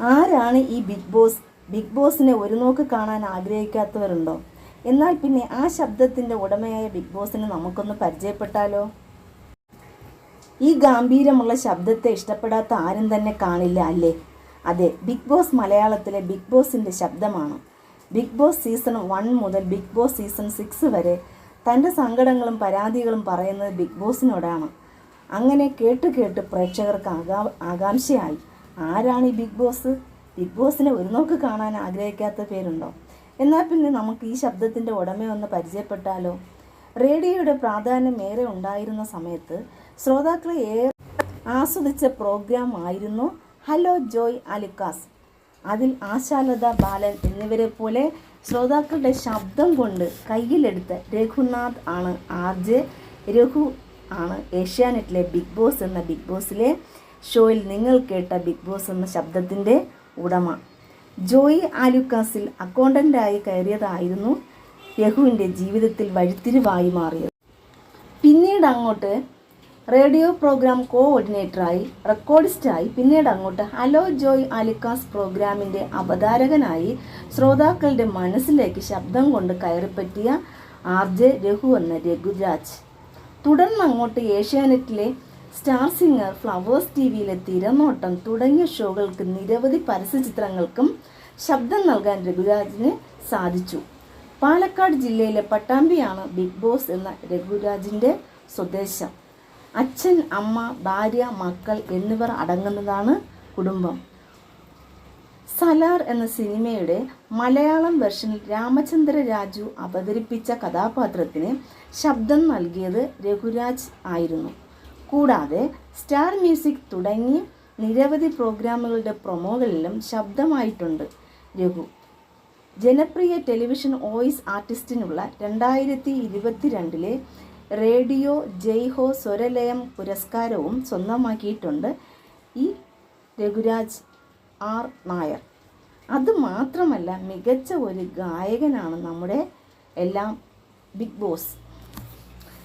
ആരാണ് ഈ big boss? Big ബോസിനെ ഒരു നോക്ക് കാണാൻ ആഗ്രഹിക്കാത്തവരുണ്ടോ? എന്നാൽ പിന്നെ ആ ശബ്ദത്തിന്റെ ഉടമയായ ബിഗ് ബോസിനെ നമുക്കൊന്ന് പരിചയപ്പെട്ടാലോ? ഈ ഗാംഭീര്യമുള്ള ശബ്ദത്തെ ഇഷ്ടപ്പെടാത്ത ആരും തന്നെ കാണില്ല അല്ലേ? അതെ ബിഗ് ബോസ് മലയാളത്തിലെ ബിഗ് ബോസിന്റെ ശബ്ദമാണ്. ബിഗ് ബോസ് സീസൺ വൺ മുതൽ ബിഗ് ബോസ് സീസൺ സിക്സ് വരെ തന്റെ സങ്കടങ്ങളും പരാതികളും പറയുന്നത് ബിഗ് ബോസിനോടാണ്. അങ്ങനെ കേട്ട് കേട്ട് പ്രേക്ഷകർക്ക് ആകാ ആകാംക്ഷയായി. ആരാണ് ഈ ബിഗ് ബോസ്? ബിഗ് ബോസിനെ ഒരു നോക്ക് കാണാൻ ആഗ്രഹിക്കാത്ത പേരുണ്ടോ? എന്നാൽ പിന്നെ നമുക്ക് ഈ ശബ്ദത്തിന്റെ ഉടമയൊന്ന് പരിചയപ്പെട്ടാലോ? റേഡിയോയുടെ പ്രാധാന്യം ഏറെ ഉണ്ടായിരുന്ന സമയത്ത് ശ്രോതാക്കളെ ഏറെ ആസ്വദിച്ച പ്രോഗ്രാം ആയിരുന്നു ഹലോ ജോയ് അലിക്കാസ്. അതിൽ ആശാലത ബാലൻ എന്നിവരെ പോലെ ശ്രോതാക്കളുടെ ശബ്ദം കൊണ്ട് കയ്യിലെടുത്ത രഘുനാഥ് ആണ് ആർ ജെ. രഘു ആണ് ഏഷ്യാനെറ്റിലെ ബിഗ് ബോസ് എന്ന ബിഗ് ബോസിലെ ഷോയിൽ നിങ്ങൾ കേട്ട ബിഗ് ബോസ് എന്ന ശബ്ദത്തിന്റെ ഉടമ. ജോയി ആലുക്കാസിൽ അക്കൗണ്ടന്റായി കയറിയതായിരുന്നു യഹുവിന്റെ ജീവിതത്തിൽ വഴിത്തിരിവായി മാറിയത്. പിന്നീട് അങ്ങോട്ട് റേഡിയോ പ്രോഗ്രാം കോഓർഡിനേറ്ററായി റെക്കോർഡിസ്റ്റായി പിന്നീട് അങ്ങോട്ട് ഹലോ ജോയ് ആലിക്കാസ് പ്രോഗ്രാമിന്റെ അവതാരകനായി ശ്രോതാക്കളുടെ മനസ്സിലേക്ക് ശബ്ദം കൊണ്ട് കയറിപ്പറ്റിയ ആർ ജെ രഘു എന്ന രഘുരാജ്. തുടർന്ന് അങ്ങോട്ട് ഏഷ്യാനെറ്റിലെ സ്റ്റാർ സിംഗർ ഫ്ലവേഴ്സ് ടി വിയിലെ തിരനോട്ടം തുടങ്ങിയ ഷോകൾക്ക് നിരവധി പരസ്യചിത്രങ്ങൾക്കും ശബ്ദം നൽകാൻ രഘുരാജിന് സാധിച്ചു. പാലക്കാട് ജില്ലയിലെ പട്ടാമ്പിയാണ് ബിഗ് ബോസ് എന്ന രഘുരാജിന്റെ സ്വദേശം. അച്ഛൻ അമ്മ ഭാര്യ മക്കൾ എന്നിവർ അടങ്ങുന്നതാണ് കുടുംബം. സലാർ എന്ന സിനിമയുടെ മലയാളം വെർഷനിൽ രാമചന്ദ്ര രാജു അവതരിപ്പിച്ച കഥാപാത്രത്തിന് ശബ്ദം നൽകിയത് രഘുരാജ് ആയിരുന്നു. കൂടാതെ സ്റ്റാർ മ്യൂസിക് തുടങ്ങി നിരവധി പ്രോഗ്രാമുകളുടെ പ്രൊമോകളിലും ശബ്ദമായിട്ടുണ്ട്. രഘു ജനപ്രിയ ടെലിവിഷൻ വോയിസ് ആർട്ടിസ്റ്റിനുള്ള രണ്ടായിരത്തി ഇരുപത്തിരണ്ടിലെ റേഡിയോ ജയ്ഹോ സ്വരലയം പുരസ്കാരവും സ്വന്തമാക്കിയിട്ടുണ്ട് ഈ രഘുരാജ് ആർ നായർ. അതുമാത്രമല്ല മികച്ച ഒരു ഗായകനാണ് നമ്മുടെ എല്ലാം ബിഗ് ബോസ്.